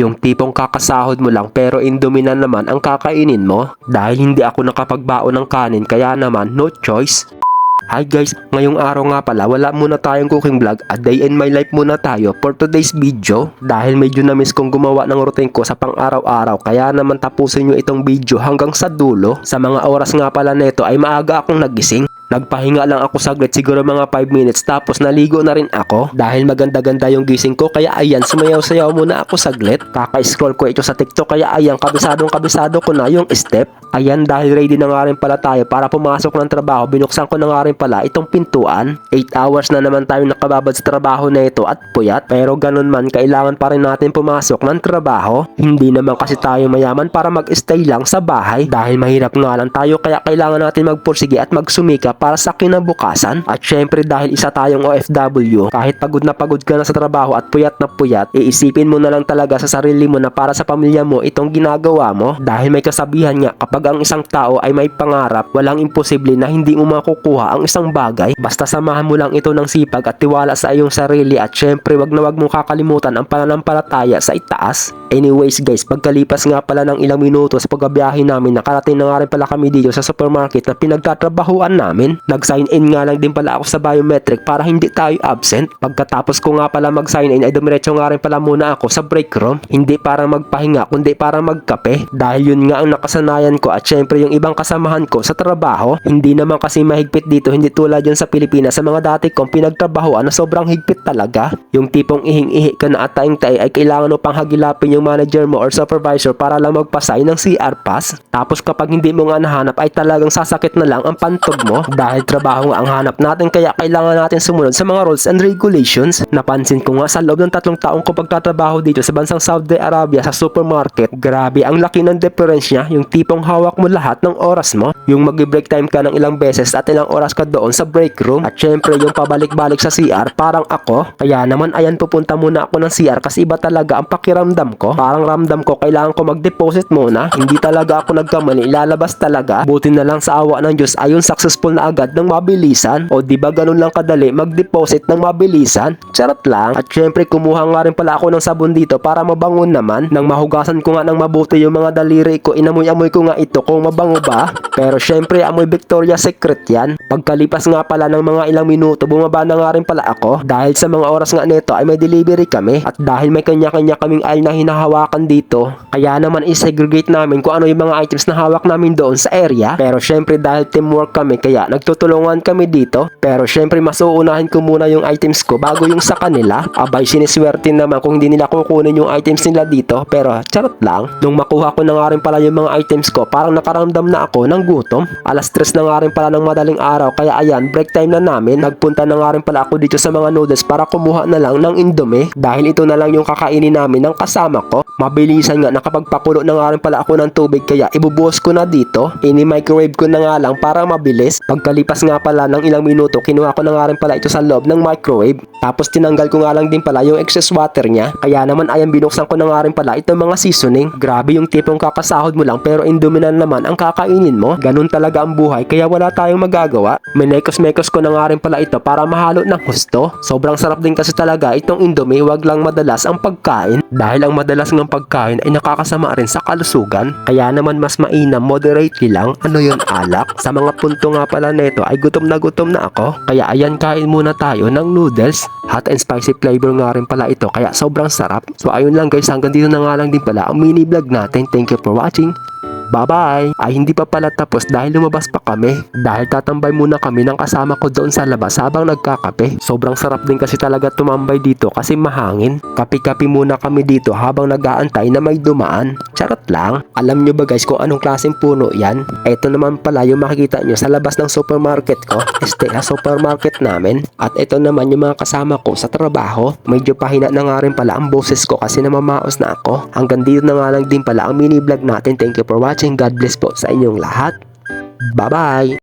Yung tipong kakasahod mo lang pero indomie na naman ang kakainin mo. Dahil hindi ako nakapagbaon ng kanin kaya naman no choice. Hi guys, ngayong araw nga pala wala muna tayong cooking vlog a day in my life muna tayo for today's video dahil medyo na-miss kong gumawa ng routine ko sa pang araw-araw kaya naman tapusin nyo itong video hanggang sa dulo. Sa mga oras nga pala neto ay maaga akong nagising. Nagpahinga lang ako saglit siguro mga 5 minutes tapos naligo na rin ako dahil maganda-ganda yung gising ko kaya ayan sumayaw-sayaw muna ako saglit. Kaka-scroll ko ito sa TikTok kaya ayan kabisadong kabisado ko na yung step. Ayan dahil ready na nga rin pala tayo para pumasok ng trabaho binuksan ko na nga rin pala itong pintuan. 8 hours na naman tayo nakababad sa trabaho na ito at puyat pero ganun man kailangan pa rin natin pumasok ng trabaho. Hindi naman kasi tayo mayaman para mag-stay lang sa bahay dahil mahirap nga lang tayo kaya kailangan natin magpursige at magsumika para sa kinabukasan. At syempre dahil isa tayong OFW, kahit pagod na pagod ka na sa trabaho at puyat na puyat, iisipin mo na lang talaga sa sarili mo na para sa pamilya mo itong ginagawa mo dahil may kasabihan nga kapag ang isang tao ay may pangarap, walang imposible na hindi mo makukuha ang isang bagay. Basta samahan mo lang ito ng sipag at tiwala sa iyong sarili at syempre wag na wag mong kakalimutan ang pananampalataya sa itaas. Anyways guys, pagkalipas nga pala ng ilang minuto sa pagbabiyahe namin, nakarating na nga rin pala kami dito sa supermarket na pinagtatrabahuan namin. Nag-sign in nga lang din pala ako sa biometric para hindi tayo absent. Pagkatapos ko nga pala mag-sign in ay dumiretso nga rin pala muna ako sa break room. Hindi para magpahinga kundi para magkape. Dahil yun nga ang nakasanayan ko at syempre yung ibang kasamahan ko sa trabaho. Hindi naman kasi mahigpit dito, hindi tulad yun sa Pilipinas sa mga dati kong pinagtrabahoan na sobrang higpit talaga. Yung tipong ihing-ihi ka na at taing-tay ay kailangan mo pang hagilapin yung manager mo or supervisor para lang magpasay ng CR pass. Tapos kapag hindi mo nga nahanap ay talagang sasakit na lang ang pantog mo dahil trabaho nga ang hanap natin kaya kailangan natin sumunod sa mga rules and regulations. Napansin ko nga sa loob ng tatlong taong ko pagtatrabaho dito sa bansang Saudi Arabia sa supermarket, grabe ang laki ng difference niya yung tipong hawak mo lahat ng oras mo. Yung mag-break time ka ng ilang beses at ilang oras ka doon sa break room at syempre yung pabalik-balik sa CR parang ako. Kaya naman ayan pupunta muna ako ng CR kasi iba talaga ang pakiramdam ko. Parang ramdam ko kailangan ko mag-deposit muna. Hindi talaga ako nagkamali, ilalabas talaga. Buti na lang sa awa ng Diyos ayun successful na agad ng mabilisan. O di ba ganun lang kadali mag-deposit ng mabilisan? Charot lang. At syempre kumuha nga rin pala ako ng sabon dito para mabangon naman. Nang mahugasan ko nga ng mabuti yung mga daliri ko, inamoy-amoy ko nga ito kung mabango ba. Pero syempre amoy Victoria's Secret yan. Pagkalipas nga pala ng mga ilang minuto, bumaba na nga rin pala ako. Dahil sa mga oras nga nito ay may delivery kami. At dahil may kanya-kanya kaming aisle na hinahawakan dito, kaya naman i-segregate namin kung ano yung mga items na hawak namin doon sa area. Pero syempre dahil teamwork kami, kaya nagtutulungan kami dito. Pero syempre mas uunahin ko muna yung items ko bago yung sa kanila. Abay siniswerte naman kung hindi nila kukunin yung items nila dito. Pero charot lang. Nung makuha ko na nga rin pala yung mga items ko, parang nakaramdam na ako ng gutom. Alas 3 na nga rin pala ng madaling araw. Kaya ayan, break time na namin. Nagpunta na nga rin pala ako dito sa mga noodles para kumuha na lang ng indomie. Dahil ito na lang yung kakainin namin ng kasama ko. Mabilisan nga nakapagpakulo na nga rin pala ako ng tubig kaya ibubuhos ko na dito. Ini-microwave ko na nga lang para mabilis. Pagkalipas nga pala ng ilang minuto, kinuha ko na nga rin pala ito sa loob ng microwave. Tapos tinanggal ko nga lang din pala yung excess water niya. Kaya naman ayan binuksan ko na nga rin pala itong mga seasoning. Grabe yung tipong kakasahod mo lang pero indominan naman ang kakainin mo. Ganun talaga ang buhay kaya wala tayong magagawa. Minekos-mekos ko na nga rin pala ito para mahalo ng husto. Sobrang sarap din kasi talaga itong indomie wag lang madalas ang pagkain. Dahil ang madalas ng pagkain ay nakakasama rin sa kalusugan. Kaya naman mas mainam moderately lang ano yon alak. Sa mga punto nga pala nito ay gutom na gutom na ako. Kaya ayan kain muna tayo ng noodles. Hot and spicy flavor nga rin pala ito kaya sobrang sarap. So ayun lang guys hanggang dito na nga lang din pala ang mini vlog natin. Thank you for watching. Bye-bye! Ay hindi pa pala tapos dahil lumabas pa kami. Dahil tatambay muna kami ng kasama ko doon sa labas habang nagkakape. Sobrang sarap din kasi talaga tumambay dito kasi mahangin. Kapi-kapi muna kami dito habang nag-aantay na may dumaan. Charot lang. Alam nyo ba guys kung anong klaseng puno yan? Ito naman pala yung makikita nyo sa labas ng supermarket ko. Este sa supermarket namin. At ito naman yung mga kasama ko sa trabaho. Medyo pahina na nga rin pala ang boses ko kasi namamaos na ako. Hanggang dito na nga lang din pala ang mini vlog natin. Thank you for watching. God bless po sa inyong lahat. Bye-bye!